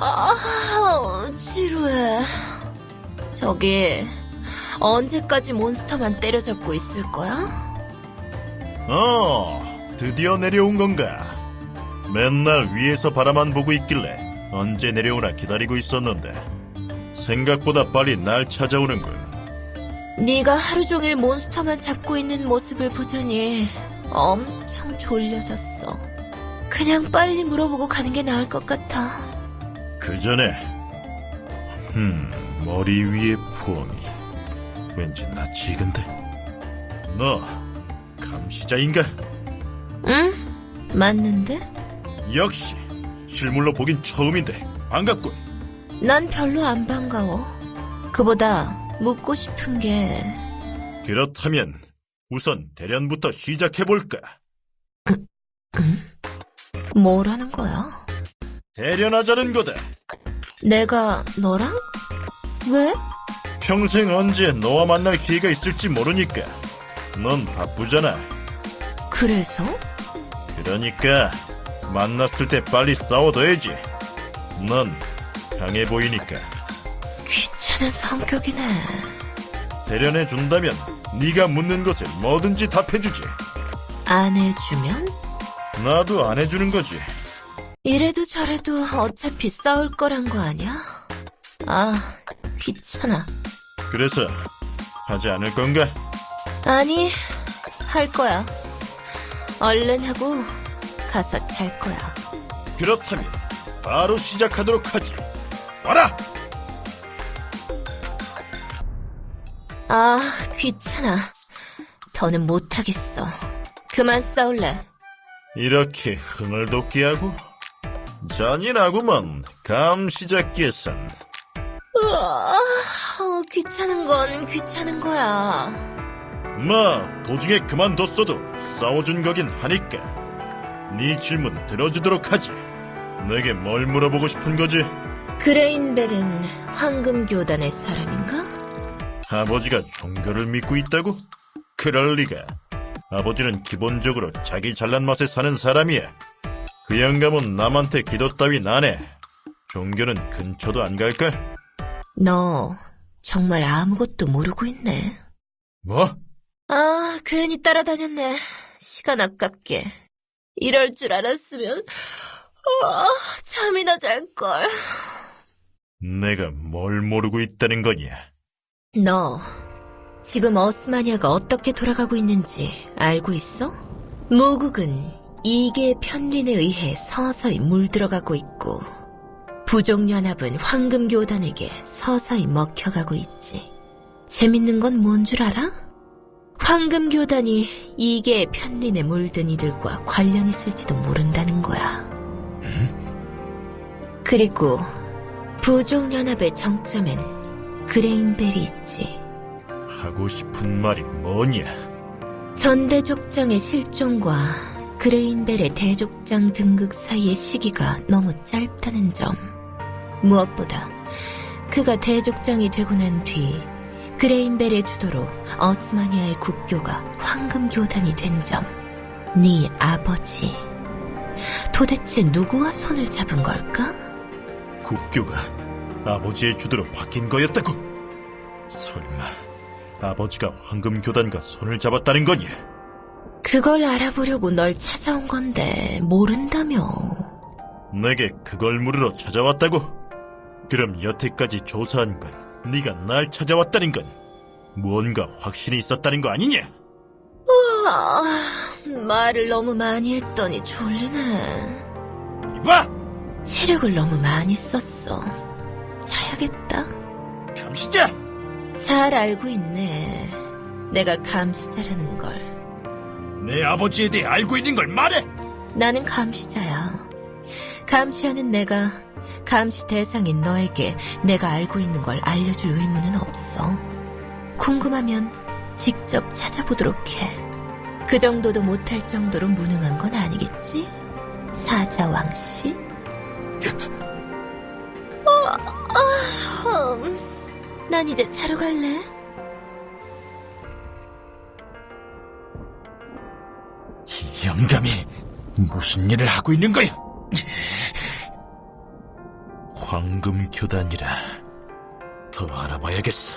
아, 지루해. 저기, 언제까지 몬스터만 때려잡고 있을 거야? 어, 드디어 내려온 건가? 맨날 위에서 바라만 보고 있길래 언제 내려오나 기다리고 있었는데 생각보다 빨리 날 찾아오는군. 네가 하루 종일 몬스터만 잡고 있는 모습을 보자니 엄청 졸려졌어. 그냥 빨리 물어보고 가는 게 나을 것 같아. 그 전에, 흠, 머리 위에 폰이 왠지 낯익은데. 너 감시자인가? 응? 맞는데? 역시 실물로 보긴 처음인데 반갑군. 난 별로 안 반가워. 그보다 묻고 싶은 게 그렇다면 우선 대련부터 시작해 볼까? 뭐라는 거야? 대련하자는 거다. 내가 너랑? 왜? 평생 언제 너와 만날 기회가 있을지 모르니까. 넌 바쁘잖아. 그래서? 그러니까 만났을 때 빨리 싸워둬야지. 넌 강해 보이니까. 귀찮은 성격이네. 대련해 준다면 네가 묻는 것을 뭐든지 답해주지. 안 해주면? 나도 안 해주는 거지. 이래도 저래도 어차피 싸울 거란 거 아니야? 아, 귀찮아. 그래서 하지 않을 건가? 아니, 할 거야. 얼른 하고 가서 잘 거야. 그렇다면 바로 시작하도록 하지. 와라! 아, 귀찮아. 더는 못하겠어. 그만 싸울래. 이렇게 흥을 돋게 하고 잔인하구만 감시잡기에선 으아, 어, 귀찮은 건 귀찮은 거야. 마 도중에 그만뒀어도 싸워준 거긴 하니까 네 질문 들어주도록 하지 내게 뭘 물어보고 싶은 거지? 그레인벨은 황금 교단의 사람인가? 아버지가 종교를 믿고 있다고? 그럴 리가 아버지는 기본적으로 자기 잘난 맛에 사는 사람이야 그 영감은 남한테 기도 따윈 안 해 종교는 근처도 안 갈걸? 너 정말 아무것도 모르고 있네. 뭐? 아, 괜히 따라다녔네. 시간 아깝게. 이럴 줄 알았으면, 아, 잠이나 잘걸. 내가 뭘 모르고 있다는 거냐? 너, 지금 어스마니아가 어떻게 돌아가고 있는지 알고 있어? 모국은 이계 편린에 의해 서서히 물들어가고 있고, 부족연합은 황금교단에게 서서히 먹혀가고 있지. 재밌는 건 뭔 줄 알아? 황금교단이 이계 편린에 물든 이들과 관련 있을지도 모른다는 거야. 그리고 부족연합의 정점엔 그레인벨이 있지. 하고 싶은 말이 뭐냐? 전대족장의 실종과 그레인벨의 대족장 등극 사이의 시기가 너무 짧다는 점. 무엇보다 그가 대족장이 되고 난 뒤 그레인벨의 주도로 어스마니아의 국교가 황금교단이 된 점. 네 아버지. 도대체 누구와 손을 잡은 걸까? 국교가 아버지의 주도로 바뀐 거였다고? 설마 아버지가 황금교단과 손을 잡았다는 거냐? 그걸 알아보려고 널 찾아온 건데 모른다며. 내게 그걸 물으러 찾아왔다고? 그럼 여태까지 조사한 건 네가 날 찾아왔다는 건 무언가 확신이 있었다는 거 아니냐? 아, 말을 너무 많이 했더니 졸리네. 이봐! 체력을 너무 많이 썼어. 자야겠다. 감시자! 잘 알고 있네. 내가 감시자라는 걸. 내 아버지에 대해 알고 있는 걸 말해! 나는 감시자야. 감시하는 내가 감시 대상인 너에게 내가 알고 있는 걸 알려줄 의무는 없어. 궁금하면 직접 찾아보도록 해. 그 정도도 못할 정도로 무능한 건 아니겠지? 사자왕 씨? 어, 아, 음, 난 이제 자러 갈래. 영감이 무슨 일을 하고 있는 거야? 황금 교단이라 더 알아봐야겠어.